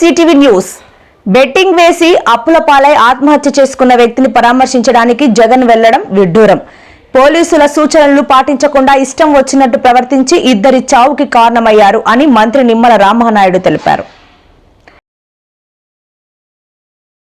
CTV news. Betting వేసి అప్పుల పాలై ఆత్మహత్య చేసుకున్న వ్యక్తిని పరామర్శించడానికి జగన్ వెళ్ళడం విడ్డూరం. పోలీసుల సూచనలు పాటించకుండా ఇష్టం వచ్చినట్టు ప్రవర్తించి ఇద్దరి చావుకి కారణమయ్యారు అని మంత్రి నిమ్మల రామనాయుడు తెలిపారు.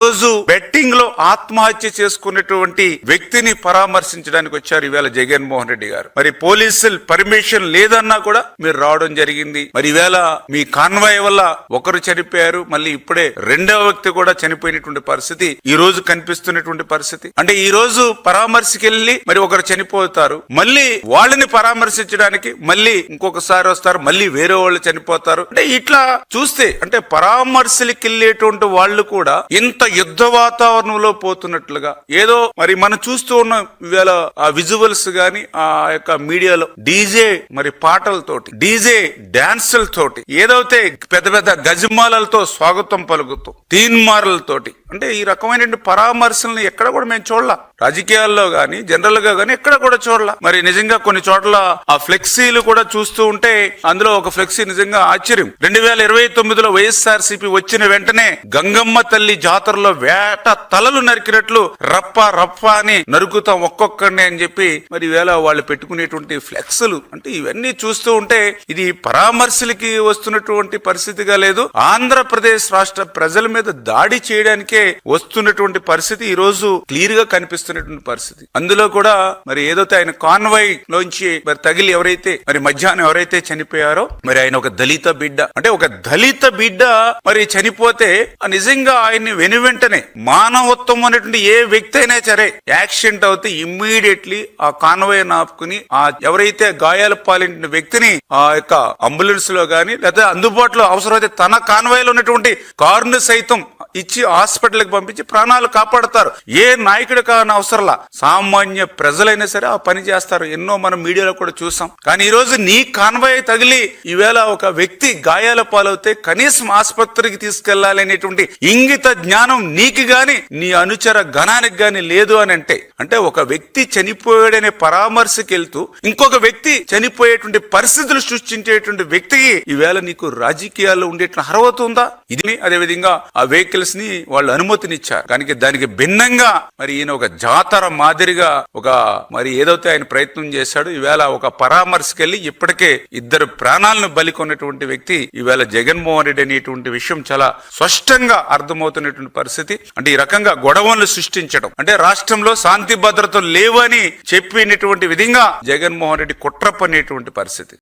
రోజు బెట్టింగ్లో ఆత్మహత్య చేసుకున్నటువంటి వ్యక్తిని పరామర్శించడానికి వచ్చారు ఈవేళ జగన్మోహన్ రెడ్డి గారు. మరి పోలీసులు పర్మిషన్ లేదన్నా కూడా మీరు రావడం జరిగింది. మరి ఈవేళ మీ కాన్వాయ్ వల్ల ఒకరు చనిపోయారు. మళ్ళీ ఇప్పుడే రెండవ వ్యక్తి కూడా చనిపోయినటువంటి పరిస్థితి ఈ రోజు కనిపిస్తున్నటువంటి పరిస్థితి. అంటే ఈ రోజు పరామర్శకెళ్ళి మరి ఒకరు చనిపోతారు. మళ్ళీ వాళ్ళని పరామర్శించడానికి మళ్ళీ ఇంకొకసారి వస్తారు. మళ్ళీ వేరే వాళ్ళు చనిపోతారు. అంటే ఇట్లా చూస్తే అంటే పరామర్శలకి వెళ్ళేటువంటి వాళ్ళు కూడా ఇంత యుద్ధ వాతావరణంలో పోతున్నట్లుగా ఏదో మరి మనం చూస్తూ ఉన్న ఇవాళ ఆ విజువల్స్ గాని ఆ యొక్క మీడియాలో డీజే మరి పాటలతోటి డీజే డాన్సులతోటి ఏదైతే పెద్ద పెద్ద గజమాలతో స్వాగతం పలుకుతూ తీన్మార్లతోటి అంటే ఈ రకమైన పరామర్శల్ని ఎక్కడ కూడా మేము చూడలా. రాజకీయాల్లో గాని జనరల్గా కానీ ఎక్కడ కూడా చూడలా. మరి నిజంగా కొన్ని చోట్ల ఆ ఫ్లెక్సీలు కూడా చూస్తూ ఉంటే అందులో ఒక ఫ్లెక్సీ నిజంగా ఆశ్చర్యం. రెండు వేల ఇరవై తొమ్మిదిలో వైఎస్ఆర్ సిపి వచ్చిన వెంటనే గంగమ్మ తల్లి జాతరలో వేట తలలు నరికినట్లు రప్ప రప్ప అని నరుకుతాం ఒక్కొక్కడిని అని చెప్పి మరి వేళ వాళ్ళు పెట్టుకునేటువంటి ఫ్లెక్స్లు. అంటే ఇవన్నీ చూస్తూ ఉంటే ఇది పరామర్శలకి వస్తున్నటువంటి పరిస్థితిగా లేదు. ఆంధ్రప్రదేశ్ రాష్ట్ర ప్రజల మీద దాడి చేయడానికే వస్తున్నటువంటి పరిస్థితి ఈ రోజు క్లియర్గా కనిపిస్తున్నటువంటి పరిస్థితి. అందులో కూడా మరి ఏదైతే ఆయన కాన్వాయ్ లోంచి మరి తగిలి ఎవరైతే మరి మధ్యాహ్నం ఎవరైతే చనిపోయారో మరి ఆయన ఒక దళిత బిడ్డ. అంటే ఒక దళిత బిడ్డ మరి చనిపోతే నిజంగా ఆయన్ని వెను వెంటనే మానవత్వం అనేటువంటి ఏ వ్యక్తి అయినా సరే యాక్సిడెంట్ అవుతే ఇమ్మీడియట్లీ ఆ కాన్వాయ్ ఆపుకుని ఆ ఎవరైతే గాయాల పాలిన వ్యక్తిని ఆ యొక్క అంబులెన్స్లో గాని లేదా అందుబాటులో అవసరమైతే తన కాన్వాయ్లో ఉన్నటువంటి కారును సైతం ఇచ్చి హాస్పిటల్ హాస్పిటల్కి పంపించి ప్రాణాలు కాపాడతారు. ఏ నాయకుడు కాని అవసరంలా. సామాన్య ప్రజలైనా సరే ఆ పని చేస్తారు. ఎన్నో మనం మీడియాలో కూడా చూసాం. కానీ ఈ రోజు నీ కాన్వాయ్ తగిలి ఈవేళ ఒక వ్యక్తి గాయాల పాలవుతే కనీసం ఆసుపత్రికి తీసుకెళ్ళాలి అనేటువంటి ఇంగిత జ్ఞానం నీకు గాని నీ అనుచర గణానికి గాని లేదు అని అంటే అంటే ఒక వ్యక్తి చనిపోయాడనే పరామర్శకి వెళ్తూ ఇంకొక వ్యక్తి చనిపోయేటువంటి పరిస్థితులు సృష్టించేటువంటి వ్యక్తికి ఈవేళ నీకు రాజకీయాల్లో ఉండేటువంటి అర్హత ఉందా? ఇది అదే విధంగా ఆ వెహికల్స్ని వాళ్ళు అనుమతినిచ్చారు. కానీ దానికి భిన్నంగా మరి ఈయన ఒక జాతర మాదిరిగా ఒక మరి ఏదైతే ఆయన ప్రయత్నం చేశాడు ఈవేళ ఒక పరామర్శకెళ్ళి ఇప్పటికే ఇద్దరు ప్రాణాలను బలికొన్నటువంటి వ్యక్తి ఈవేళ జగన్మోహన్ రెడ్డి అనేటువంటి విషయం చాలా స్పష్టంగా అర్థమవుతున్నటువంటి పరిస్థితి. అంటే ఈ రకంగా గొడవలు సృష్టించడం. అంటే రాష్ట్రంలో శాంతి భద్రతలు లేవని చెప్పినటువంటి విధంగా జగన్మోహన్ రెడ్డి కుట్ర పనేటువంటి పరిస్థితి.